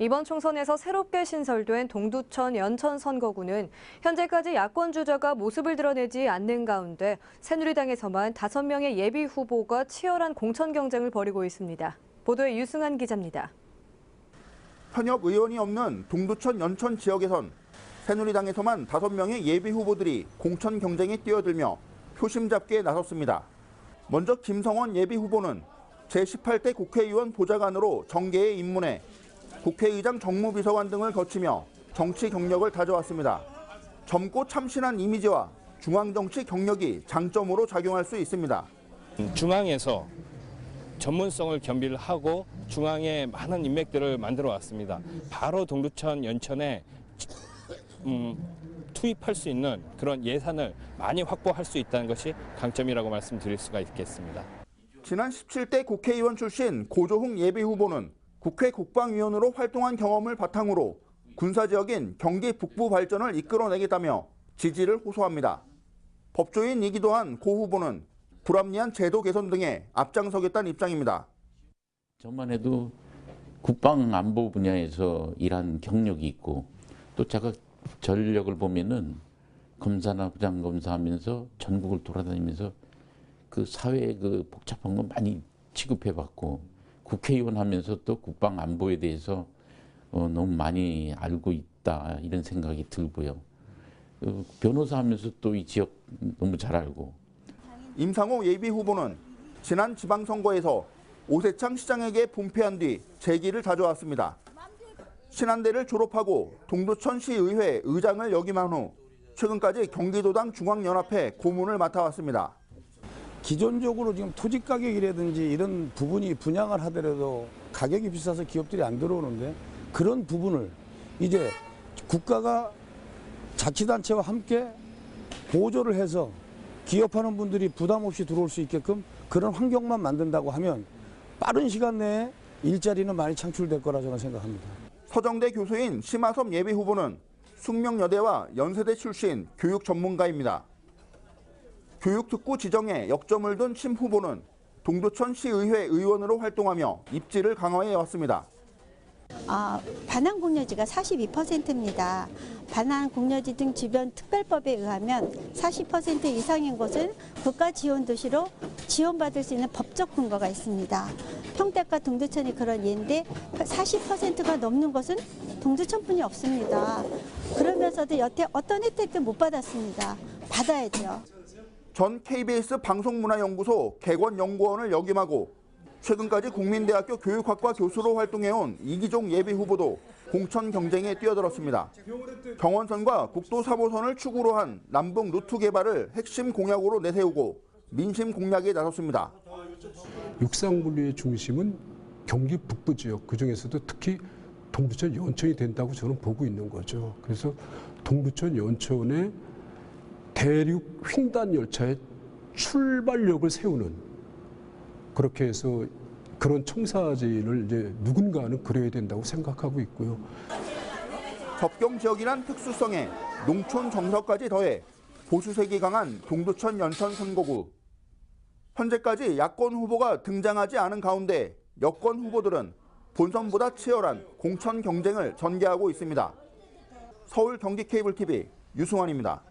이번 총선에서 새롭게 신설된 동두천 연천 선거구는 현재까지 야권 주자가 모습을 드러내지 않는 가운데 새누리당에서만 5명의 예비 후보가 치열한 공천 경쟁을 벌이고 있습니다. 보도에 유승한 기자입니다. 현역 의원이 없는 동두천 연천 지역에선 새누리당에서만 5명의 예비 후보들이 공천 경쟁에 뛰어들며 표심 잡기에 나섰습니다. 먼저 김성원 예비 후보는 제18대 국회의원 보좌관으로 정계에 입문해 국회의장 정무비서관 등을 거치며 정치 경력을 다져왔습니다. 젊고 참신한 이미지와 중앙정치 경력이 장점으로 작용할 수 있습니다. 중앙에서 전문성을 겸비를 하고 중앙에 많은 인맥들을 만들어 왔습니다. 바로 동두천 연천에 음, 투입할 수 있는 그런 예산을 많이 확보할 수 있다는 것이 강점이라고 말씀드릴 수가 있겠습니다. 지난 17대 국회의원 출신 고조흥 예비 후보는 국회 국방위원으로 활동한 경험을 바탕으로 군사지역인 경기 북부 발전을 이끌어내겠다며 지지를 호소합니다. 법조인이기도 한 고 후보는 불합리한 제도 개선 등에 앞장서겠다는 입장입니다. 저만 해도 국방 안보 분야에서 일한 경력이 있고 또 제가 전력을 보면은 검사나 부장 검사 하면서 전국을 돌아다니면서 그 사회 그 복잡한 거 많이 취급해 봤고 국회의원 하면서 또 국방 안보에 대해서 어, 너무 많이 알고 있다 이런 생각이 들고요. 어, 변호사 하면서 또 이 지역 너무 잘 알고 임상호 예비 후보는 지난 지방선거에서 오세창 시장에게 분패한 뒤 재기를 다져왔습니다. 신한대를 졸업하고 동두천시의회 의장을 역임한 후 최근까지 경기도당 중앙연합회 고문을 맡아왔습니다. 기존적으로 지금 토지 가격이라든지 이런 부분이 분양을 하더라도 가격이 비싸서 기업들이 안 들어오는데 그런 부분을 이제 국가가 자치단체와 함께 보조를 해서 기업하는 분들이 부담 없이 들어올 수 있게끔 그런 환경만 만든다고 하면 빠른 시간 내에 일자리는 많이 창출될 거라 저는 생각합니다. 서정대 교수인 심하섭 예비 후보는 숙명여대와 연세대 출신 교육 전문가입니다. 교육특구 지정에 역점을 둔 심 후보는 동두천 시의회 의원으로 활동하며 입지를 강화해 왔습니다. 아, 반환 공여지가 42%입니다. 반환 공여지 등 주변 특별법에 의하면 40% 이상인 곳은 국가 지원 도시로 지원받을 수 있는 법적 근거가 있습니다. 평택과 동두천이 그런 예인데 40%가 넘는 곳은 동두천뿐이 없습니다. 그러면서도 여태 어떤 혜택도 못 받았습니다. 받아야죠. 전 KBS 방송문화연구소 개관연구원을 역임하고 최근까지 국민대학교 교육학과 교수로 활동해온 이기종 예비 후보도 공천 경쟁에 뛰어들었습니다. 경원선과 국도 4호선을 축으로 한 남북 루트 개발을 핵심 공약으로 내세우고 민심 공략에 나섰습니다. 육상 분류의 중심은 경기 북부 지역 그중에서도 특히 동두천 연천이 된다고 저는 보고 있는 거죠. 그래서 동두천 연천의 대륙 횡단 열차의 출발역을 세우는 그렇게 해서 그런 청사진을 이제 누군가는 그려야 된다고 생각하고 있고요. 접경 지역이란 특수성에 농촌 정서까지 더해 보수색이 강한 동두천 연천 선거구. 현재까지 야권 후보가 등장하지 않은 가운데 여권 후보들은 본선보다 치열한 공천 경쟁을 전개하고 있습니다. 서울 경기 케이블 TV 유승환입니다.